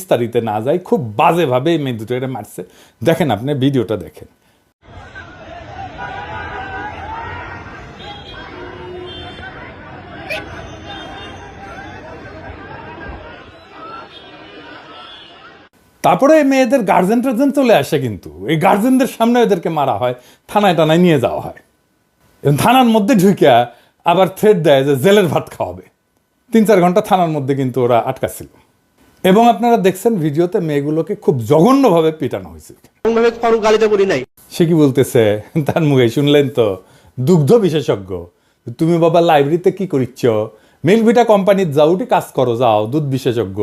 বিস্তারিতে না যাই খুব বাজেভাবে এই মেয়ে দুটো এটা মারছে। দেখেন আপনি ভিডিওটা দেখেন। তারপরে মেয়েদের গার্জেন টার্জেন চলে আসে কিন্তু। এই গার্জেনদের সামনে এদেরকে মারা হয়, থানায় টানায় নিয়ে যাওয়া হয়। এবং থানার মধ্যে ঢুকিয়া আবার থ্রেড দেয় যে জেলের ভাত খাওয়াবে। তিন চার ঘণ্টা থানার মধ্যে কিন্তু ওরা আটকা ছিল এবং আপনারা দেখছেন ভিডিওতে মেয়েগুলোকে খুব জঘন্যভাবে পিটানো হয়েছে। গালিতে নাই। সে কি বলতেছে? তার মুখে শুনলেন তো? দুগ্ধ বিশেষজ্ঞ। তুমি বাবা লাইব্রেরিতে কি করিচ্ছ? মিল্কভিটা কোম্পানির যাও উঠি কাজ করো যাও দুধ বিশেষজ্ঞ।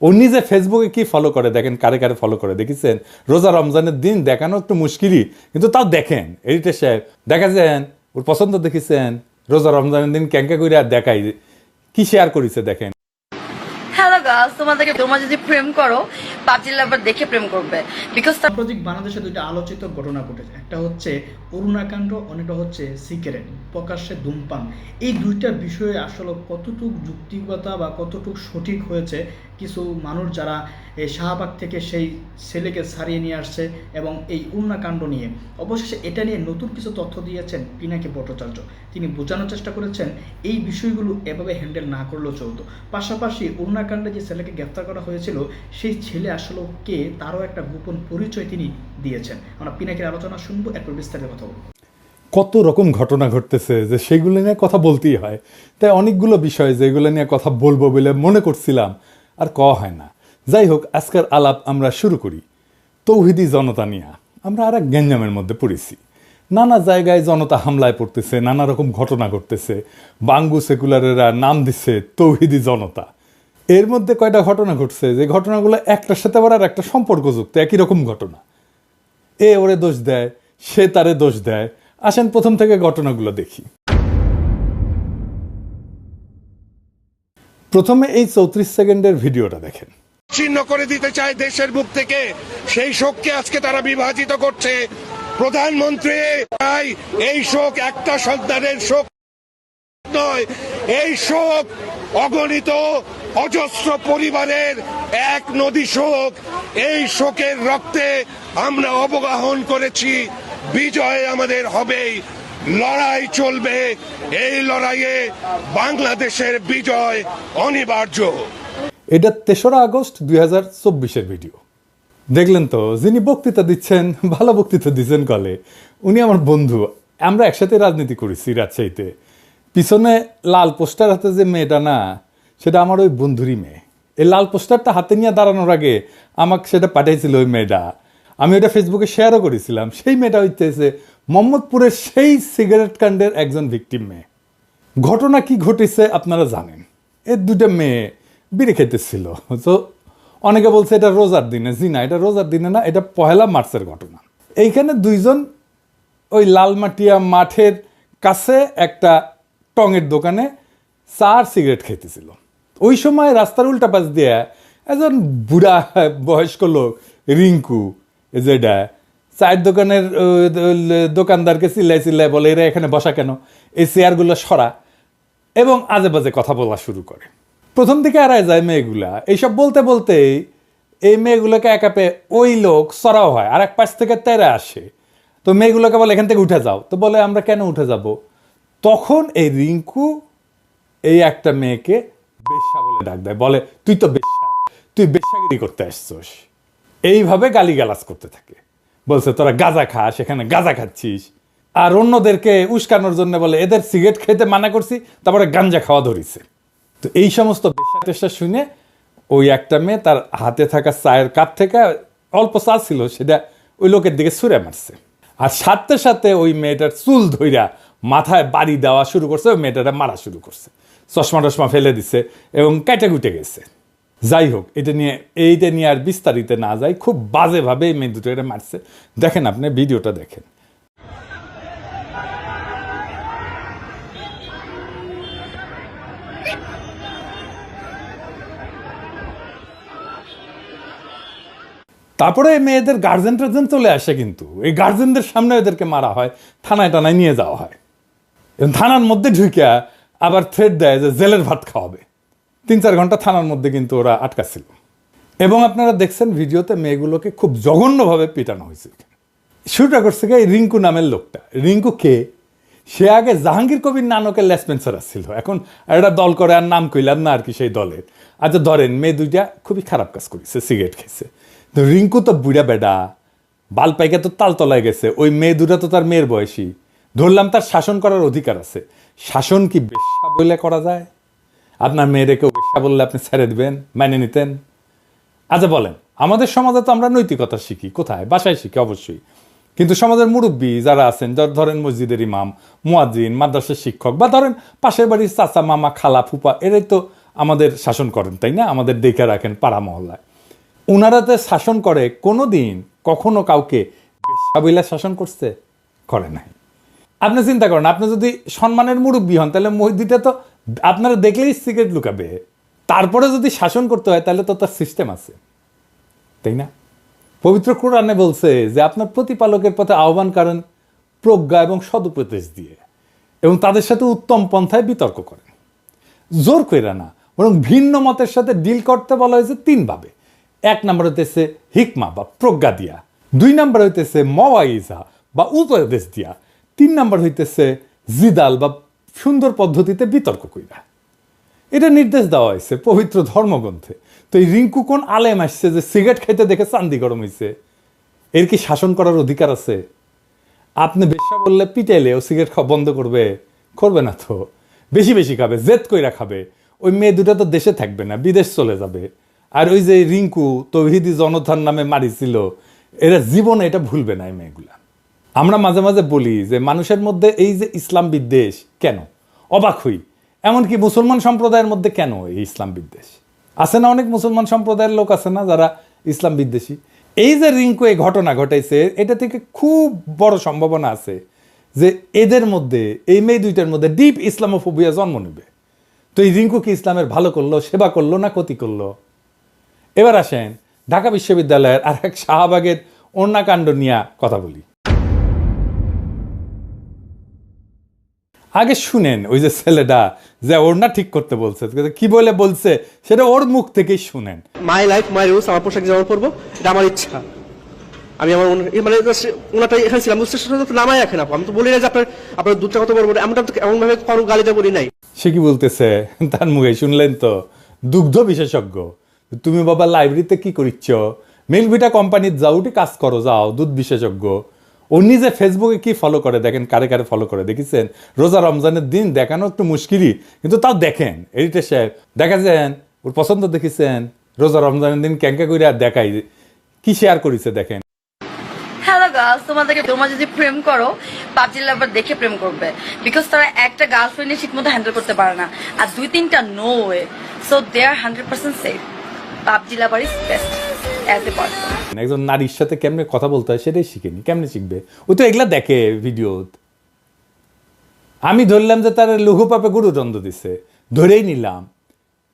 ও নিজে ফেসবুকে কি ফলো করে? দেখেন কারে কারে ফলো করে? দেখেছেন? রোজা রমজানের দিন দেখানো একটু মুশকিলই কিন্তু তাও দেখেন। এডিটর সাহেব দেখাছেন? ওর পছন্দ দেখেছেন? রোজা রমজানের দিন ক্যাঙ্কা করে আর দেখাই। কি শেয়ার করেছে দেখেন? তোমাদেরকে তোমরা যদি প্রেম করো পাবজি লাভার দেখে প্রেম করবে। বিকজ বাংলাদেশে আলোচিত ঘটনা ঘটেছে। একটা হচ্ছে অরুণাকাণ্ড অনেকটা হচ্ছে সিগারেট প্রকাশ্যে ধূমপান। এই দুইটা বিষয়ে আসলে কতটুকু যুক্তিকতা বা কতটুক সঠিক হয়েছে কিছু মানুষ যারা এই শাহবাগ থেকে সেই ছেলেকে ছাড়িয়ে নিয়ে আসছে এবং এই অরুণাকাণ্ড নিয়ে। অবশেষে এটা নিয়ে নতুন কিছু তথ্য দিয়েছেন পিনাকি ভট্টাচার্য। তিনি বোঝানোর চেষ্টা করেছেন, এই বিষয়গুলো এভাবে হ্যান্ডেল না করলেও চলতো। পাশাপাশি অরুণাকাণ্ডে যে ছেলেকে গ্রেফতার করা হয়েছিল, সেই ছেলে আসলে কে তারও একটা গোপন পরিচয় তিনি দিয়েছেন। আমরা পিনাকির আলোচনা শুনব, এরপর বিস্তারিত কথা বলব। কত রকম ঘটনা ঘটতেছে যে সেগুলো নিয়ে কথা বলতেই হয়। তাই অনেকগুলো বিষয় যেগুলো নিয়ে কথা বলব বলে মনে করছিলাম। আর ক হয় না। যাই হোক আজকের আলাপ আমরা শুরু করি। তৌহিদি জনতা নিয়ে। আমরা আর এক গ্যাঞ্জামের মধ্যে পড়েছি। নানা জায়গায় জনতা হামলায় পড়তেছে, নানা রকম ঘটনা ঘটতেছে। বাঙ্গু সেকুলারেরা নাম দিচ্ছে তৌহিদি জনতা। এর মধ্যে কয়টা ঘটনা ঘটছে? যে ঘটনাগুলো একটার সাথে আবার আর একটা সম্পর্কযুক্ত, একই রকম ঘটনা। এ ওরে দোষ দেয়, সে তারে দোষ দেয়। আসেন প্রথম থেকে ঘটনাগুলো দেখি। প্রথমে এই চৌত্রিশ সেকেন্ডের ভিডিওটা দেখেন। ছিন্ন করে দিতে চায় দেশের বুক থেকে। সেই শোককে আজকে তারা বিভাজিত করছে। প্রধানমন্ত্রী, তাই এই শোক একটা সন্তানের শোক নয়, এই শোক অগণিত অজস্র পরিবারের এক নদী শোক। এই শোকের রক্তে আমরা অবগাহন করেছি, বিজয় আমাদের হবেই। লড়াই চলবে। এই লড়াইয়ে বাংলাদেশের বিজয় অনিবার্য। এটা তেসরা আগস্ট দুই হাজার চব্বিশের ভিডিও। দেখলেন তো, যিনি বক্তৃতা দিচ্ছেন, ভালো বক্তৃতা দিচ্ছেন কলে, উনি আমার বন্ধু। আমরা একসাথে রাজনীতি করেছি রাজশাহীতে। পিছনে লাল পোস্টার হাতে যে মেয়েটা না, সেটা আমার ওই বন্ধুরই মেয়ে। এই লাল পোস্টারটা হাতে নিয়ে দাঁড়ানোর আগে আমাকে সেটা পাঠিয়েছিল ওই মেয়েটা। আমি ওটা ফেসবুকে শেয়ারও করেছিলাম। সেই মেয়েটা হইতেছে মোহাম্মদপুরের সেই সিগারেট কাণ্ডের একজন ভিকটিম মেয়ে। ঘটনা কি ঘটেছে আপনারা জানেন। এর দুটো মেয়ে বিড়ি খেতেছিল তো অনেকে বলছে এটা রোজার দিনে। জি না, এটা রোজার দিনে না, এটা পহেলা মার্চের ঘটনা। এইখানে দুইজন ওই লালমাটিয়া মাঠের কাছে একটা টঙের দোকানে চার সিগারেট খেতেছিল ওই সময় রাস্তার উল্টা পাশ দিয়ে একজন বুড়া বয়স্ক লোক, রিঙ্কু যেটা চায়ের দোকানের দোকানদারকে চিল্লাই চিল্লাই বলে, এরা এখানে বসা কেন? এই চেয়ারগুলো সরা এবং আজে বাজে কথা বলা শুরু করে। প্রথম দিকে এড়ায় যায় মেয়েগুলা। এইসব বলতে বলতেই এই মেয়েগুলোকে একা পেয়ে ওই লোক সরাও হয় আর এক পাশ থেকে তেরা আসে। তো মেয়েগুলোকে বলে, এখান থেকে উঠে যাও। তো বলে, আমরা কেন উঠে যাব? তখন এই রিঙ্কু এই একটা মেয়েকে বেশ্যা বলে ডাক দেয়। বলে, তুই তো বেশ্যা, তুই বেশ্যাগিরি করতে আসছোস। এইভাবে গালিগালাজ করতে থাকে। বলছে, তোরা গাঁজা খা, সেখানে গাঁজা খাচ্ছিস। আর অন্যদেরকে উস্কানোর জন্য বলে, এদের সিগারেট খেতে মানা করছি, তারপরে গাঞ্জা খাওয়া ধরিছে। তো এই সমস্ত টেশা শুনে ওই একটা মেয়ে তার হাতে থাকা চায়ের কাপ থেকে অল্প চা ছিল, সেটা ওই লোকের দিকে ছুঁড়ে মারছে। আর সাথে সাথে ওই মেয়েটার চুল ধইরা মাথায় বাড়ি দেওয়া শুরু করছে, ওই মেয়েটাটা মারা শুরু করছে। চশমা টশমা ফেলে দিছে এবং কেটে কুটে গেছে। যাই হোক এটা নিয়ে, এইটা নিয়ে আর বিস্তারিত না যাই, খুব বাজেভাবে এই মেয়ে দুটো এটা মারছে। দেখেন আপনি ভিডিওটা দেখেন। তারপরে মেয়েদের গার্জেন টার্জেন চলে আসে কিন্তু। এই গার্জেনদের সামনে এদেরকে মারা হয়, থানায় টানায় নিয়ে যাওয়া হয়। থানার মধ্যে ঢুকিয়া আবার থ্রেড দেয় যে জেলের ভাত খাওয়াবে। তিন চার ঘণ্টা থানার মধ্যে কিন্তু ওরা আটকা ছিল এবং আপনারা দেখছেন ভিডিওতে মেয়েগুলোকে খুব জঘন্যভাবে পিটানো হয়েছে। শুরুটা করছে এই রিঙ্কু নামের লোকটা। রিঙ্কু কে? সে আগে জাহাঙ্গীর কবির নানকের লেসপেন্সার ছিল এখন একটা দল করে আর নাম কইলাম না আর কি সেই দলের। আচ্ছা ধরেন, মেয়ে দুইটা খুবই খারাপ কাজ করেছে, সিগারেট খেয়েছে তো রিঙ্কু তো বুড়া বেডা বাল পাইকা তো তালতলায় গেছে, ওই মেয়ে দুটা তো তার মেয়ের বয়সী। ধরলাম তার শাসন করার অধিকার আছে। শাসন কি বেশ্যা বলে করা যায়? আপনার মেয়েরে কেউ বেশ্যা বললে আপনি ছেড়ে দিবেন, মেনে নিতেন। আচ্ছা বলেন, আমাদের সমাজে তো আমরা নৈতিকতা শিখি, কোথায়? বাসায় শিখি, অবশ্যই। কিন্তু সমাজের মুরব্বী যারা আছেন ধরেন মসজিদের ইমাম, মুয়াজ্জিন, মাদ্রাসার শিক্ষক, বা ধরেন পাশের বাড়ির চাচা, মামা, খালা, ফুপা, এরাই তো আমাদের শাসন করেন, তাই না? আমাদের দেখে রাখেন পাড়া মহল্লায়। ওনারা তো শাসন করে কোনো দিন কখনো কাউকে বেশাবিলা শাসন করছে? করে নাই। আপনি চিন্তা করেন, আপনি যদি সম্মানের মুরব্বী হন, তাহলে মসজিদে তো আপনারা দেখলেই সিগারেট লুকাবে। তারপরে যদি শাসন করতে হয়, তাহলে তো তার সিস্টেম আছে। তাই না? পবিত্র কোরআনে বলছে যে, আপনার প্রতিপালকের পথে আহ্বান করেন প্রজ্ঞা এবং সদুপদেশ দিয়ে এবং তাদের সাথে উত্তম পন্থায় বিতর্ক করেন জোর কইরা না, বরং ভিন্ন মতের সাথে ডিল করতে বলা হয়েছে তিনভাবে এক নম্বর হইতেছে হিকমা বা প্রজ্ঞা দিয়া। দুই নম্বর হইতেছে মওয়াইজা বা উপদেশ দিয়া। তিন নম্বর হইতেছে জিদাল বা সুন্দর পদ্ধতিতে বিতর্ক কইরা। এটা নির্দেশ দেওয়া হয়েছে পবিত্র ধর্মগ্রন্থে। তো এই রিঙ্কু কোন আলেম আসছে যে সিগারেট খাইতে দেখে চান্দি গরম হয়েছে এর কি শাসন করার অধিকার আছে? আপনি বেশা বললে পিটাইলে ও সিগারেট খাওয়া বন্ধ করবে। করবে না তো। বেশি বেশি খাবে, জেদ কইরা খাবে। ওই মেয়ে দুটা তো দেশে থাকবে না, বিদেশ চলে যাবে। আর ওই যে রিঙ্কু, তৌহিদি জনতার নামে মারিছিল, এরা জীবনে এটা ভুলবে না এই মেয়েগুলা। আমরা মাঝে মাঝে বলি যে মানুষের মধ্যে এই যে ইসলাম বিদ্বেষ, কেন? অবাক হই। এমনকি মুসলমান সম্প্রদায়ের মধ্যে কেন এই ইসলাম বিদ্বেষ? আছে না অনেক মুসলমান সম্প্রদায়ের লোক আছে না যারা ইসলাম বিদ্বেষী? এই যে রিঙ্কু এই ঘটনা ঘটাইছে, এটা থেকে খুব বড় সম্ভাবনা আছে যে এদের মধ্যে, এই মেয়ে দুইটার মধ্যে ডিপ ইসলামোফোবিয়া জন্ম নেবে। তো এই রিঙ্কু কি ইসলামের ভালো করল, সেবা করল না ক্ষতি করল? এবার আসেন ঢাকা বিশ্ববিদ্যালয়ের আর এক শাহবাগের অন্যাকাণ্ড নিয়ে কথা বলি। আগে শুনেন ওই যে ছেলেটা যে ওর না ঠিক করতে বলছে। কি বলে বলছে সেটা ওর মুখ থেকেই শুনেন। মাই লাইফ মাই রুলস আমার পোশাক যেমন পরবো এটা আমার ইচ্ছা। আমি আমার মানে ওনাটা এখানে ছিলাম। স্টেশনে তো নামাই রাখেন আপু। আমি তো বলি না যে আপনার আপনার দুধটা কত বড় বড় এমনটা তো এমন ভাবে কোনো গালিটা বলি নাই। সে কি বলতেছে? তার মুখে শুনলেন তো? দুগ্ধ বিশেষজ্ঞ। তুমি বাবা লাইব্রেরিতে কি করিচ্ছ? মিলভিটা কোম্পানির যাও কাজ করো যাও দুধ বিশেষজ্ঞ। ও নিজে ফেসবুকে কি ফলো করে, দেখেন কারে কারে ফলো করে, দেখেছেন? রোজা রমজানের দিন দেখানো একটু মুশকিলই, কিন্তু তাও দেখেন এডিটর সাহেব দেখা যান ওর পছন্দ দেখেছেন? রোজা রমজানের দিন ক্যাঙ্কা করে আর দেখাই, কি শেয়ার করেছে দেখেন? হ্যালো গার্লস তোমাদেরকে তোমরা যদি প্রেম করো, পাবজি লাভার দেখে প্রেম করবে। বিকজ তারা একটা গার্লফ্রেন্ডে ঠিক মতো হ্যান্ডেল করতে পারে না। আর দুই তিনটা no way so they are hundred percent safe PUBG lover is best person একজন নারীর সাথে কেমনে কথা বলতে হয় সেটাই শিখেনি। কেমনে শিখবে? ও তো এগুলা দেখে ভিডিও আমি ধরলাম যে তার লঘু পাপে গুরুদণ্ড দিছে। ধরেই নিলাম।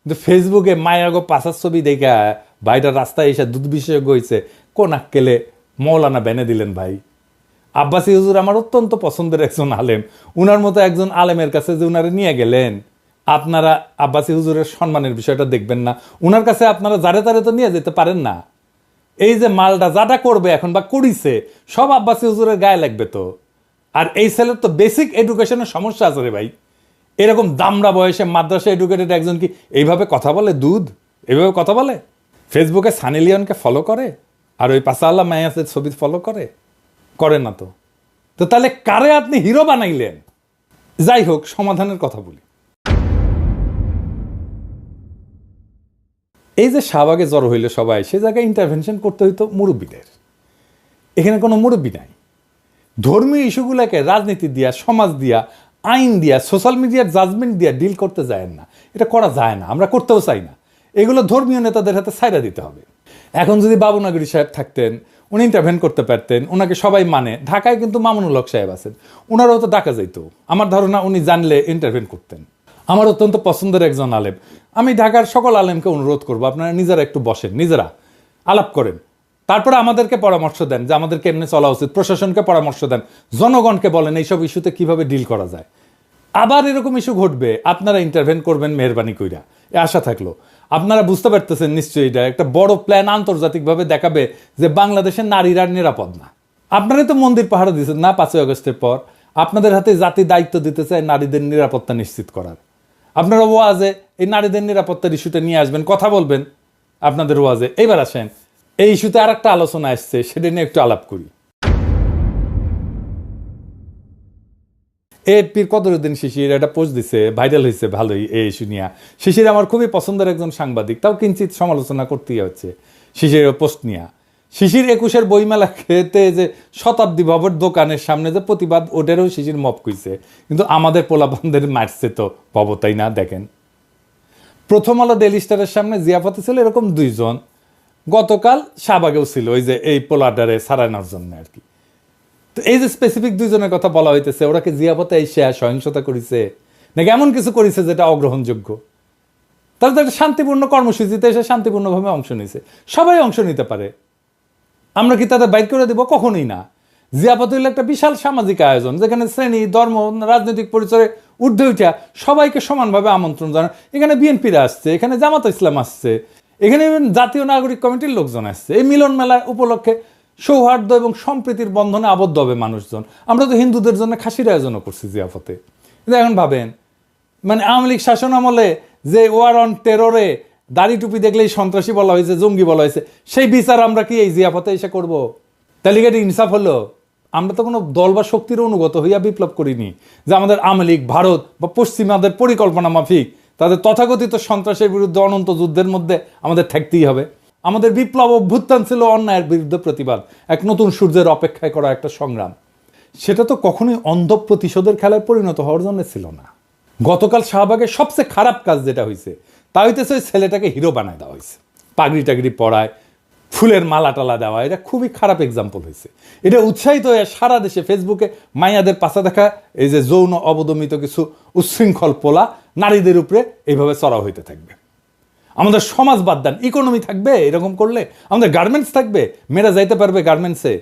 কিন্তু ফেসবুকে মায়াগো পাশার ছবি দেখা ভাইটা রাস্তায় এসে দুধ বিশেষজ্ঞ হয়েছে কোন আক্কেলে মৌলানা বেনে দিলেন ভাই? আব্বাসি হুজুর আমার অত্যন্ত পছন্দের একজন আলেম। উনার মতো একজন আলেমের কাছে যে উনারে নিয়ে গেলেন, আপনারা আব্বাসি হুজুরের সম্মানের বিষয়টা দেখবেন না। উনার কাছে আপনারা যারে তারে তো নিয়ে যেতে পারেন না। এই যে মালটা যাটা করবে এখন বা করিছে, সব আব্বাসি হুজুরের গায়ে লাগবে তো। আর এই ছেলের তো বেসিক এডুকেশনের সমস্যা আছে রে ভাই। এরকম দামড়া বয়সে মাদ্রাসা এডুকেটেড একজন কি এইভাবে কথা বলে দুধ? এভাবে কথা বলে? ফেসবুকে সানি লিওনকে ফলো করে? আর ওই পাসাল্লা মায়াসের ছবি ফলো করে? করে না তো। তো তাহলে কারে আপনি হিরো বানাইলেন? যাই হোক, সমাধানের কথা বলি। এই যে শাহবাগে জ্বর হইলে সবাই, সে জায়গায় ইন্টারভেনশন করতে হইতো মুরব্বীদের। এখানে কোনো মুরব্বী নাই। ধর্মীয় ইস্যুগুলোকে রাজনীতি দিয়া, সমাজ দিয়া, আইন দিয়া সোশ্যাল মিডিয়ার জাজমেন্ট দিয়া ডিল করতে যায় না। এটা করা যায় না, আমরা করতেও চাই না। এগুলো ধর্মীয় নেতাদের হাতে সাইরা দিতে হবে। এখন যদি বাবুনাগরী সাহেব থাকতেন, উনি ইন্টারভেন করতে পারতেন ওনাকে সবাই মানে। ঢাকায় কিন্তু মামুনুল হক সাহেব আছেন ওনারাও তো ডাকা যাইতো। আমার ধারণা উনি জানলে ইন্টারভেন করতেন। আমার অত্যন্ত পছন্দের একজন আলেম। আমি ঢাকার সকল আলেমকে অনুরোধ করব, আপনারা নিজেরা একটু বসেন, নিজেরা আলাপ করেন। তারপরে আমাদেরকে পরামর্শ দেন যে আমাদের কেমনে চলা উচিত, প্রশাসনকে পরামর্শ দেন, জনগণকে বলেন এইসব ইস্যুতে কীভাবে ডিল করা যায়। আবার এরকম ইস্যু ঘটবে, আপনারা ইন্টারভেন করবেন মেহরবানি কইরা, এ আশা থাকল। আপনারা বুঝতে পারতেছেন নিশ্চয়ই এটা, একটা বড় প্ল্যান আন্তর্জাতিকভাবে দেখাবে যে বাংলাদেশের নারীরা নিরাপদ না। আপনারাই তো মন্দির পাহারা দিয়েছেন না, পাঁচই আগস্টের পর। আপনাদের হাতে জাতি দায়িত্ব দিতে চায় নারীদের নিরাপত্তা নিশ্চিত করার। আপনারা ওয়াজে এই নারীদের নিরাপত্তার ইস্যুতে নিয়ে আসবেন, কথা বলবেন আপনাদের ওয়াজে। এইবার আসেন, এই ইস্যুতে আর একটা আলোচনা আসছে, সেটা নিয়ে একটু আলাপ করি। এপির কদরুদ্দিন শিশির একটা পোস্ট দিছে ভাইরাল হয়েছে ভালোই এই ইস্যু নিয়ে। শিশির আমার খুবই পছন্দের একজন সাংবাদিক, তাও কিঞ্চিত সমালোচনা করতেই হচ্ছে শিশিরের পোস্ট নিয়ে। শিশির একুশের বইমেলা খেতে যে শতাব্দী ভবর দোকানের সামনে যে প্রতিবাদ, ওটারও শিশির মপ কইছে। কিন্তু আমাদের পোলাপানদের মারছে তো ভব তাই না? দেখেন। প্রথম আলো ডেলি স্টারের সামনে জিয়াপথে ছিল এরকম দুইজন। গতকাল শাহবাগেও ছিল ওই যে এই পোলাডারে সারানোর জন্য আর কি। তো এই যে স্পেসিফিক দুইজনের কথা বলা হইতেছে, ওরা কি জিয়াপথে এসে সহিংসতা করেছে? নাকি এমন কিছু করেছে যেটা অগ্রহণযোগ্য? তারা তো একটা শান্তিপূর্ণ কর্মসূচিতে এসে শান্তিপূর্ণভাবে অংশ নিছে। সবাই অংশ নিতে পারে। আমরা কি তাদের বাইক করে দেব? কখনোই না। জিয়াপত হইল একটা বিশাল সামাজিক আয়োজন, যেখানে শ্রেণি, ধর্ম, রাজনৈতিক পরিচয়ে ঊর্ধ্বে উঠা সবাইকে সমানভাবে আমন্ত্রণ জানান এখানে বিএনপিরা আসছে, এখানে জামাত ইসলাম আসছে, এখানে জাতীয় নাগরিক কমিটির লোকজন আসছে। এই মিলন মেলা উপলক্ষে সৌহার্দ্য এবং সম্প্রীতির বন্ধনে আবদ্ধ হবে মানুষজন। আমরা তো হিন্দুদের জন্য খাসির আয়োজনও করছি জিয়াফতে। কিন্তু এখন ভাবেন মানে আওয়ামী লীগ শাসন আমলে যে ওয়ার অন টেররে দাড়ি টুপি দেখলেই সন্ত্রাসী বলা হয়েছে, জঙ্গি বলা হয়েছে। সেই বিচার আমরা কি এই জিয়াফতে এসে করব? এটা ইনসাফ হলো। আমরা তো কোনো দল বা শক্তির অনুগত হইয়া বিপ্লব করিনি যে আমাদের আমলিক ভারত বা পশ্চিমাদের পরিকল্পনা মাফিক। তাদের তথাকথিত সন্ত্রাসের বিরুদ্ধে অনন্ত যুদ্ধের মধ্যে আমাদের থাকতেই হবে। আমাদের বিপ্লব অভ্যুত্থান ছিল অন্যায়ের বিরুদ্ধে প্রতিবাদ, এক নতুন সূর্যের অপেক্ষায় করা একটা সংগ্রাম। সেটা তো কখনোই অন্ধ প্রতিশোধের খেলায় পরিণত হওয়ার জন্য ছিল না। গতকাল শাহবাগের সবচেয়ে খারাপ কাজ যেটা হয়েছে তা হইতেছে ওই ছেলেটাকে হিরো বানায় দেওয়া হয়েছে পাগড়ি টাগড়ি পরায়, ফুলের মালা টালা দেওয়া, এটা খুবই খারাপ এক্সাম্পল হয়েছে এটা উৎসাহিত হয়ে সারা দেশে ফেসবুকে মাইয়াদের পাশা দেখা, এই যে যৌন অবদমিত কিছু উচ্ছৃঙ্খল পোলা, নারীদের উপরে এইভাবে চড়া হইতে থাকবে। আমাদের সমাজ বাদ দেন ইকোনমি থাকবে, এরকম করলে আমাদের গার্মেন্টস থাকবে, মেয়েরা যাইতে পারবে গার্মেন্টসে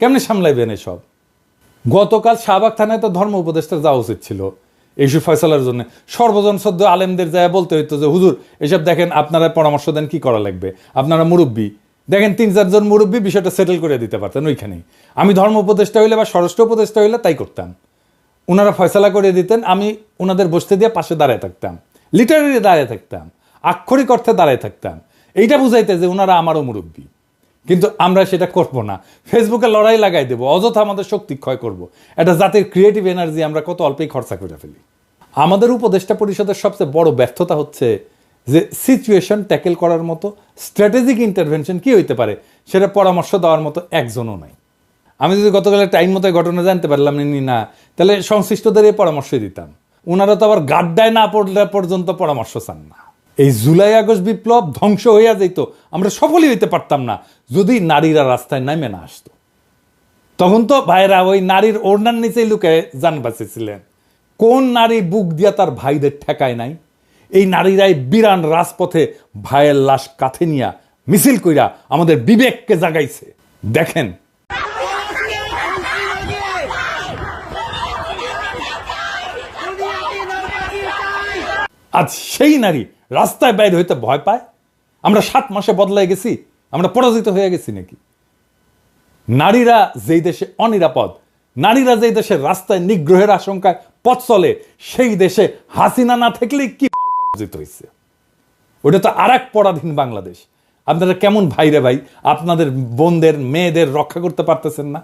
কেমনে সামলাইবেন এসব? গতকাল শাহবাগ থানায় তো ধর্ম উপদেষ্টা যাওয়া উচিত ছিল। এইসব ফয়সলার জন্য। সর্বজন সদ্য আলেমদের যায় বলতে হইতো যে, হুজুর, এসব দেখেন, আপনারা পরামর্শ দেন কি করা লাগবে? আপনারা মুরব্বী। দেখেন তিন চারজন মুরব্বী বিষয়টা সেটেল করে দিতে পারতেন ওইখানেই। আমি ধর্ম উপদেষ্টা হইলে বা স্বরাষ্ট্র উপদেষ্টা হইলে তাই করতাম। ওনারা ফয়সলা করে দিতেন, আমি ওনাদের বসতে দিয়ে পাশে দাঁড়ায় থাকতাম। লিটারারি দাঁড়ায় থাকতাম। আক্ষরিক অর্থে দাঁড়ায় থাকতাম। এইটা বুঝাইতে যে ওনারা আমারও মুরব্বী। কিন্তু আমরা সেটা করব না। ফেসবুকে লড়াই লাগাই দেবো। অযথা আমাদের শক্তি ক্ষয় করব। একটা জাতির ক্রিয়েটিভ এনার্জি আমরা কত অল্পেই খরচা করে ফেলি। আমাদের উপদেষ্টা পরিষদের সবচেয়ে বড় ব্যর্থতা হচ্ছে যে সিচুয়েশন ট্যাকেল করার মতো স্ট্র্যাটেজিক ইন্টারভেনশন কি হইতে পারে সেটা পরামর্শ দেওয়ার মতো একজনও নাই। আমি যদি গতকাল টাইম মতো ঘটনা জানতে পারলাম নি না, তাহলে সংশ্লিষ্টদের এই পরামর্শ দিতাম। ওনারা তো আবার গাড্ডায় না পড়লে পর্যন্ত পরামর্শ চান না। এই জুলাই আগস্ট বিপ্লব ধ্বংস হইয়া যেত আমরা সফলই হইতে পারতাম না, যদি নারীরা রাস্তায় নামে না আসতো। তখন তো ভাইরা ওই নারীর ওড়নার নিচেই লুকে যান বাঁচেছিলেন কোন নারী বুক দিয়া তার ভাইদের ঠেকায় নাই? এই নারীরাই বিরান রাজপথে ভাইয়ের লাশ কাঁথে নিয়া মিছিল কইরা আমাদের বিবেককে জাগাইছে। দেখেন। আজ সেই নারী রাস্তায় বাইরে হইতে ভয় পায়? আমরা সাত মাসে বদলাই গেছি, আমরা পরাজিত হয়ে গেছি নাকি? নারীরা যেই দেশে অনিরাপদ নারীরা যেই দেশে রাস্তায় নিগ্রহের আশঙ্কায় পথ চলে, সেই দেশে হাসিনা না থাকলেই কি অর্জিত হয়েছে ওটা তো আর এক পরাধীন বাংলাদেশ। আপনারা কেমন ভাই রে ভাই? আপনাদের বোনদের, মেয়েদের রক্ষা করতে পারতেছেন না?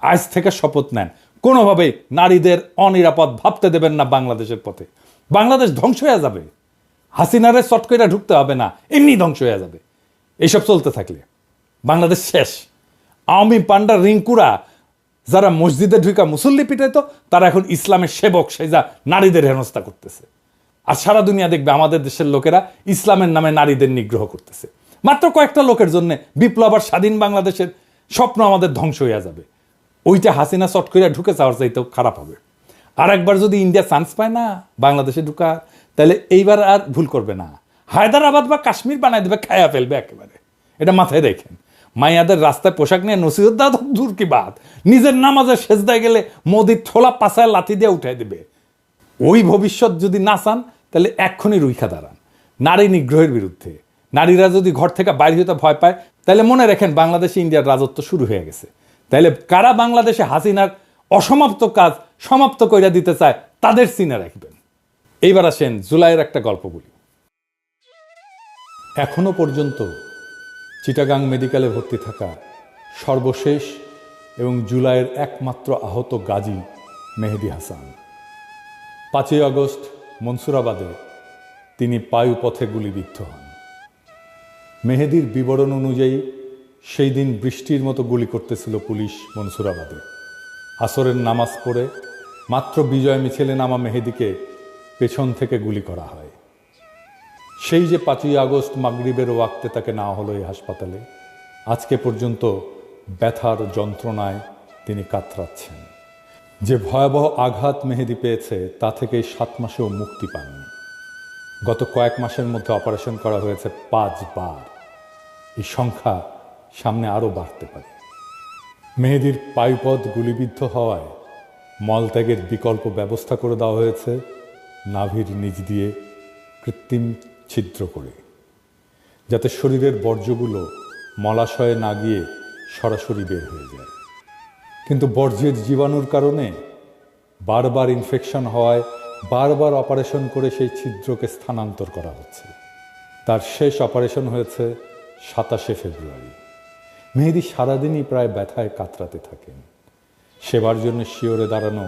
আজ থেকে শপথ নেন। কোনোভাবেই নারীদের অনিরাপদ ভাবতে দেবেন না বাংলাদেশের পথে। বাংলাদেশ ধ্বংস হয়ে যাবে। হাসিনারে চট করে ঢুকতে হবে না, এমনি ধ্বংস হয়ে যাবে। এইসব চলতে থাকলে। বাংলাদেশ শেষ। আওয়ামী পান্ডা রিঙ্কুরা যারা মসজিদে ঢুকা মুসল্লি পিটাইতো, তারা এখন ইসলামের সেবক সেজা নারীদের হেনস্থা করতেছে। আর সারা দুনিয়া দেখবে আমাদের দেশের লোকেরা ইসলামের নামে নারীদের নিগ্রহ করতেছে। মাত্র কয়েকটা লোকের জন্য বিপ্লব আর স্বাধীন বাংলাদেশের স্বপ্ন আমাদের ধ্বংস হয়ে যাবে। ওইটা হাসিনা চট করিয়া ঢুকে যাওয়ার চাইতেও খারাপ হবে। আর একবার যদি ইন্ডিয়া চান্স পায় না, বাংলাদেশে ঢুকা তাহলে এইবার আর ভুল করবে না। হায়দ্রাবাদ বা কাশ্মীর বানায় দেবে, খায়া ফেলবে একেবারে। এটা মাথায় রেখেন। মাইয়াদের রাস্তায় পোশাক নিয়ে নসিহত তো, দূর কি বাদ নিজের নামাজে সেজদায় গেলে মোদির থোলা পাশায় লাথি দিয়ে উঠাই দেবে। ওই ভবিষ্যৎ যদি না চান, তাহলে এক্ষুনি রুইখা দাঁড়ান। নারী নিগ্রহের বিরুদ্ধে। নারীরা যদি ঘর থেকে বাইরে হতে ভয় পায়, তাহলে মনে রাখেন বাংলাদেশে ইন্ডিয়ার রাজত্ব শুরু হয়ে গেছে। তাইলে কারা বাংলাদেশে হাসিনার অসমাপ্ত কাজ সমাপ্ত কইরা দিতে চায়, তাদের সিনে রাখবেন। এইবার আসেন জুলাইয়ের একটা গল্প বলি। এখনও পর্যন্ত চিটাগাং মেডিকেলে ভর্তি থাকা সর্বশেষ এবং জুলাইয়ের একমাত্র আহত গাজী মেহেদি হাসান। পাঁচই আগস্ট মনসুরাবাদে তিনি পায়ুপথে গুলিবিদ্ধ হন। মেহেদির বিবরণ অনুযায়ী সেই দিন বৃষ্টির মতো গুলি করতেছিল পুলিশ মনসুরাবাদে। আসরের নামাজ পড়ে মাত্র বিজয় মিছিলে নামা মেহেদিকে পেছন থেকে গুলি করা হয়। সেই যে পাঁচই আগস্ট মাগরিবের ওয়াক্তে তাকে না হলো এই হাসপাতালে, আজকে পর্যন্ত ব্যথার যন্ত্রণায় তিনি কাতরাচ্ছেন। যে ভয়াবহ আঘাত মেহেদি পেয়েছে, তা থেকে সাত মাসেও মুক্তি পাননি। গত কয়েক মাসের মধ্যে অপারেশন করা হয়েছে পাঁচবার। এই সংখ্যা সামনে আরও বাড়তে পারে। মেহেদির পায়ুপথ গুলিবিদ্ধ হওয়ায় মলত্যাগের বিকল্প ব্যবস্থা করে দেওয়া হয়েছে। নাভির নিচ দিয়ে কৃত্রিম ছিদ্র করে, যাতে শরীরের বর্জ্যগুলো মলাশয়ে না গিয়ে সরাসরি বের হয়ে যায়। কিন্তু বর্জ্যের জীবাণুর কারণে বারবার ইনফেকশন হওয়ায় বারবার অপারেশন করে সেই ছিদ্রকে স্থানান্তর করা হচ্ছে। তার শেষ অপারেশন হয়েছে সাতাশে ফেব্রুয়ারি। মেহেদি সারাদিনই প্রায় ব্যথায় কাতরাতে থাকেন। সেবার জন্য শিওরে দাঁড়ানো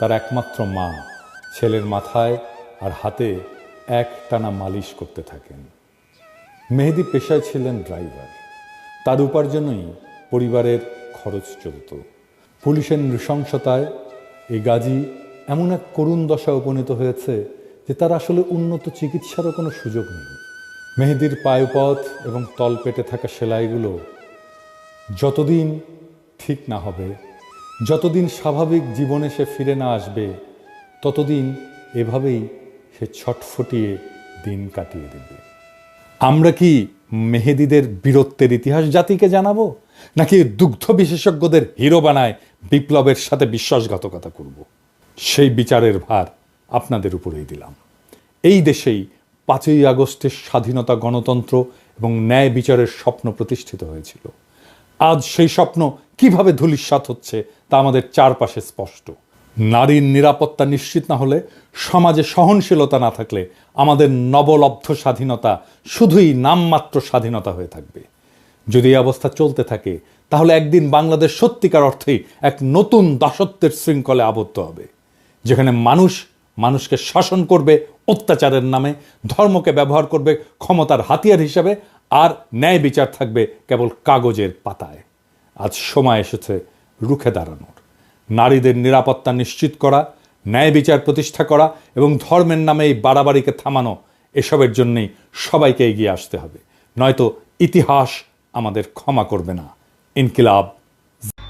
তার একমাত্র মা, ছেলের মাথায় আর হাতে এক টানা মালিশ করতে থাকেন। মেহেদি পেশায় ছিলেন ড্রাইভার। তার উপার্জনই পরিবারের খরচ চলত। পুলিশের নৃশংসতায় এই গাজী এমন এক করুণ দশায় উপনীত হয়েছে যে তার আসলে উন্নত চিকিৎসারও কোনো সুযোগ নেই। মেহেদির পায়ুপথ এবং তলপেটে থাকা সেলাইগুলো যতদিন ঠিক না হবে, যতদিন স্বাভাবিক জীবনে সে ফিরে না আসবে, ততদিন এভাবেই সে ছটফটিয়ে দিন কাটিয়ে দেবে। আমরা কি মেহেদিদের বীরত্বের ইতিহাস জাতিকে জানাব? নাকি দুগ্ধ বিশেষজ্ঞদের হিরো বানায় বিপ্লবের সাথে বিশ্বাসঘাতকতা করব? সেই বিচারের ভার আপনাদের উপরেই দিলাম। এই দেশেই পাঁচই আগস্টের স্বাধীনতা গণতন্ত্র এবং ন্যায় বিচারের স্বপ্ন প্রতিষ্ঠিত হয়েছিল। আজ সেই স্বপ্ন কীভাবে ধূলিসাৎ হচ্ছে তা আমাদের চারপাশে স্পষ্ট। নারীর নিরাপত্তা নিশ্চিত না হলে সমাজে সহনশীলতা না থাকলে আমাদের নবলব্ধ স্বাধীনতা শুধুই নামমাত্র স্বাধীনতা হয়ে থাকবে। যদি এই অবস্থা চলতে থাকে, তাহলে একদিন বাংলাদেশ সত্যিকার অর্থেই এক নতুন দাসত্বের শৃঙ্খলে আবদ্ধ হবে, যেখানে মানুষ মানুষকে শাসন করবে অত্যাচারের নামে, ধর্মকে ব্যবহার করবে ক্ষমতার হাতিয়ার হিসাবে, আর ন্যায় বিচার থাকবে কেবল কাগজের পাতায়। আজ সময় এসেছে রুখে দাঁড়ানোর। নারীদের নিরাপত্তা নিশ্চিত করা, ন্যায় বিচার প্রতিষ্ঠা করা এবং ধর্মের নামে এই বাড়াবাড়িকে থামানো, এসবের জন্যেই সবাইকে এগিয়ে আসতে হবে। নয়তো ইতিহাস আমাদের ক্ষমা করবে না। ইনকিলাব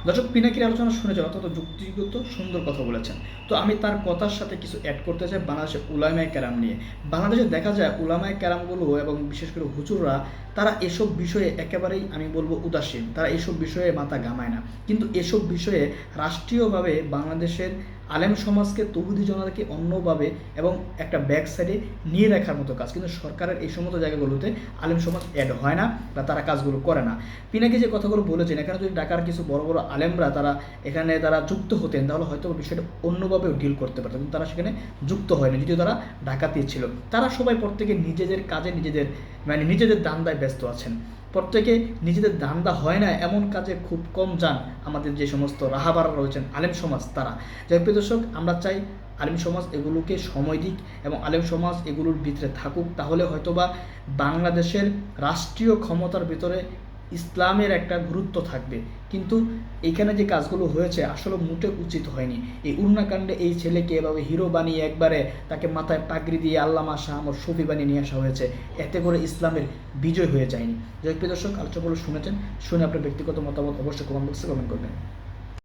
দর্শক, পিনাকির আলোচনা শুনেছে অত্যন্ত যুক্তিগত সুন্দর কথা বলেছেন। তো আমি তার কথার সাথে কিছু অ্যাড করতে চাই বাংলাদেশের উলামায় ক্যারাম নিয়ে। বাংলাদেশে দেখা যায় উলামায় ক্যারামগুলো এবং বিশেষ করে হুচুররা তারা এসব বিষয়ে একেবারেই, আমি বলব, উদাসীন। তারা এসব বিষয়ে মাথা ঘামায় না। কিন্তু এসব বিষয়ে রাষ্ট্রীয়ভাবে বাংলাদেশের আলেম সমাজকে তহুদি জনতাকে অন্যভাবে এবং একটা ব্যাক সাইডে নিয়ে রাখার মতো কাজ। কিন্তু সরকারের এই সমস্ত জায়গাগুলোতে আলেম সমাজ অ্যাড হয় না বা তারা কাজগুলো করে না। পিনাকি যে কথাগুলো বলেছেন, এখানে যদি ঢাকার কিছু বড় বড় আলেমরা তারা এখানে তারা যুক্ত হতেন, তাহলে হয়তো বিষয়টা অন্যভাবেও ডিল করতে পারতো। কিন্তু তারা সেখানে যুক্ত হয়নি যদিও তারা ঢাকাতে ছিল। তারা সবাই প্রত্যেকে নিজেদের কাজে নিজেদের মানে নিজেদের দান্দায় ব্যস্ত আছেন। প্রত্যেকে নিজেদের দান্দা হয় না, এমন কাজে খুব কম যান। আমাদের যে সমস্ত রাহাবারা রয়েছেন, আলেম সমাজ তারা। যাই দর্শক, আমরা চাই আলেম সমাজ এগুলোকে সময় দিক এবং আলেম সমাজ এগুলোর ভিতরে থাকুক, তাহলে হয়তোবা বাংলাদেশের রাষ্ট্রীয় ক্ষমতার ভিতরে ইসলামের একটা গুরুত্ব থাকবে। কিন্তু এখানে যে কাজগুলো হয়েছে আসলে মোটে উচিত হয়নি। এই উন্নাকাণ্ডে এই ছেলেকে এভাবে হিরো বানিয়ে একবারে তাকে মাথায় পাগড়ি দিয়ে আল্লামা শাহ আমার শফি বানিয়ে নিয়ে আসা হয়েছে। এতে করে ইসলামের বিজয় হয়ে যায়নি। যাই হোক, প্রিয় দর্শক আলোচনাগুলো শুনেছেন। শুনে আপনার ব্যক্তিগত মতামত অবশ্যই কমেন্ট বক্সে কমেন্ট করবেন।